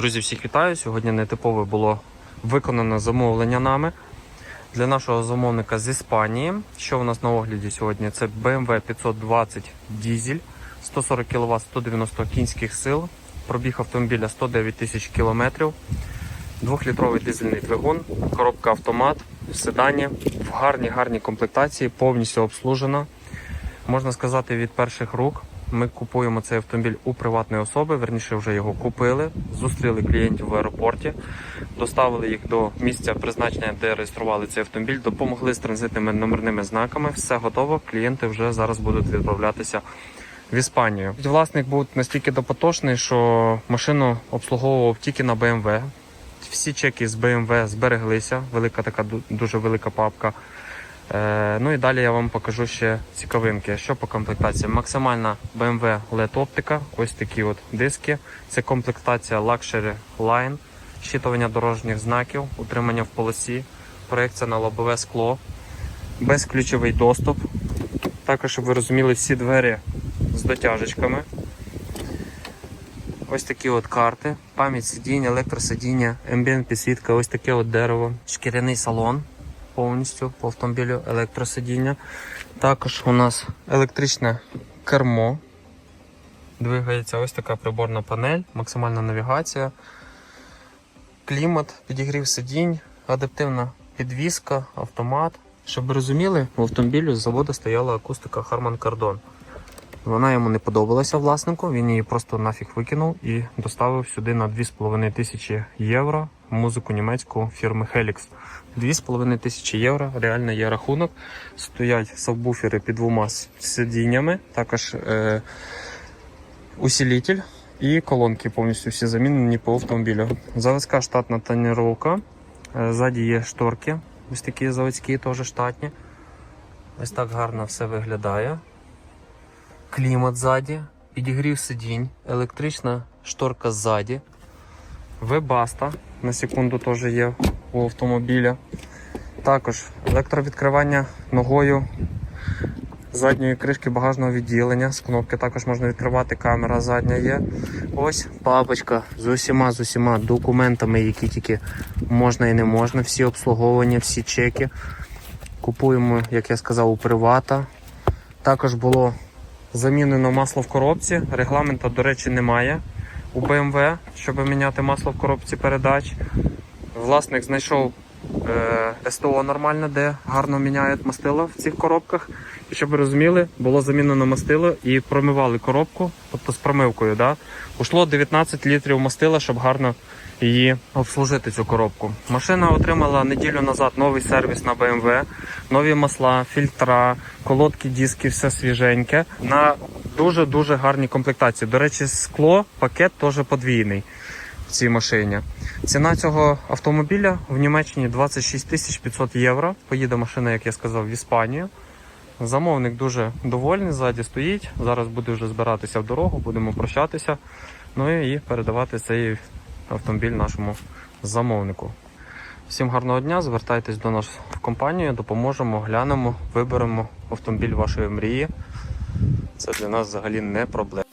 Друзі, всіх вітаю. Сьогодні нетипове було виконано замовлення нами для нашого замовника з Іспанії. Що у нас на огляді сьогодні? Це BMW 520 дізель, 140 кВт, 190 кінських сил. Пробіг автомобіля 109 тисяч кілометрів. Двохлітровий дизельний двигун, коробка автомат в седані, в гарній гарній комплектації, повністю обслужена. Можна сказати, від перших рук. Ми купуємо цей автомобіль у приватної особи, верніше вже його купили, зустріли клієнтів в аеропорті, доставили їх до місця призначення, де реєстрували цей автомобіль, допомогли з транзитними номерними знаками. Все готово. Клієнти вже зараз будуть відправлятися в Іспанію. Власник був настільки допотошний, що машину обслуговував тільки на BMW. Всі чеки з BMW збереглися. Велика така дуже велика папка. Е, ну і далі я вам покажу ще цікавинки. Що по комплектації? Максимальна BMW LED оптика, ось такі от диски. Це комплектація Luxury Line, щитування дорожніх знаків, утримання в полосі, проекція на лобове скло, безключовий доступ. Також, щоб ви розуміли, всі двері з дотяжечками. Ось такі от карти, пам'ять сидіння, електросидіння, ембієнт підсвітка, ось таке от дерево, шкіряний салон повністю по автомобілю електросидіння. Також у нас електричне кермо. Двигається ось така приборна панель, максимальна навігація, клімат, підігрів сидінь, адаптивна підвізка, автомат. Щоб ви розуміли, у автомобілю з заводу стояла акустика Harman Kardon. Вона йому не подобалася власнику, він її просто нафіг викинув і доставив сюди на 2,5 тисячі євро музику німецьку фірми Helix. 2,5 тисячі євро, реально є рахунок. Стоять сабвуфери під двома сидіннями, також е, усилитель і колонки повністю всі замінені по автомобілю. Заводська штатна тоніровка. Е, Ззаді є шторки, ось такі заводські, теж штатні. Ось так гарно все виглядає клімат ззаді, підігрів сидінь, електрична шторка ззаді, вебаста на секунду теж є у автомобіля. Також електровідкривання ногою задньої кришки багажного відділення. З кнопки також можна відкривати, камера задня є. Ось папочка з усіма з усіма документами, які тільки можна і не можна. Всі обслуговування, всі чеки. Купуємо, як я сказав, у привата. Також було замінено масло в коробці. Регламента, до речі, немає у BMW, щоб міняти масло в коробці передач. Власник знайшов е, СТО нормальне, де гарно міняють мастило в цих коробках. І щоб ви розуміли, було замінено мастило і промивали коробку, тобто з промивкою. Да? Ушло 19 літрів мастила, щоб гарно її обслужити цю коробку. Машина отримала неділю назад новий сервіс на BMW, нові масла, фільтра, колодки, диски, все свіженьке. На дуже-дуже гарній комплектації. До речі, скло, пакет теж подвійний в цій машині. Ціна цього автомобіля в Німеччині 26 тисяч 500 євро. Поїде машина, як я сказав, в Іспанію. Замовник дуже довольний, ззаді стоїть. Зараз буде вже збиратися в дорогу, будемо прощатися. Ну і передавати цей автомобіль нашому замовнику. Всім гарного дня, звертайтесь до нас в компанію, допоможемо, глянемо, виберемо автомобіль вашої мрії. Це для нас взагалі не проблема.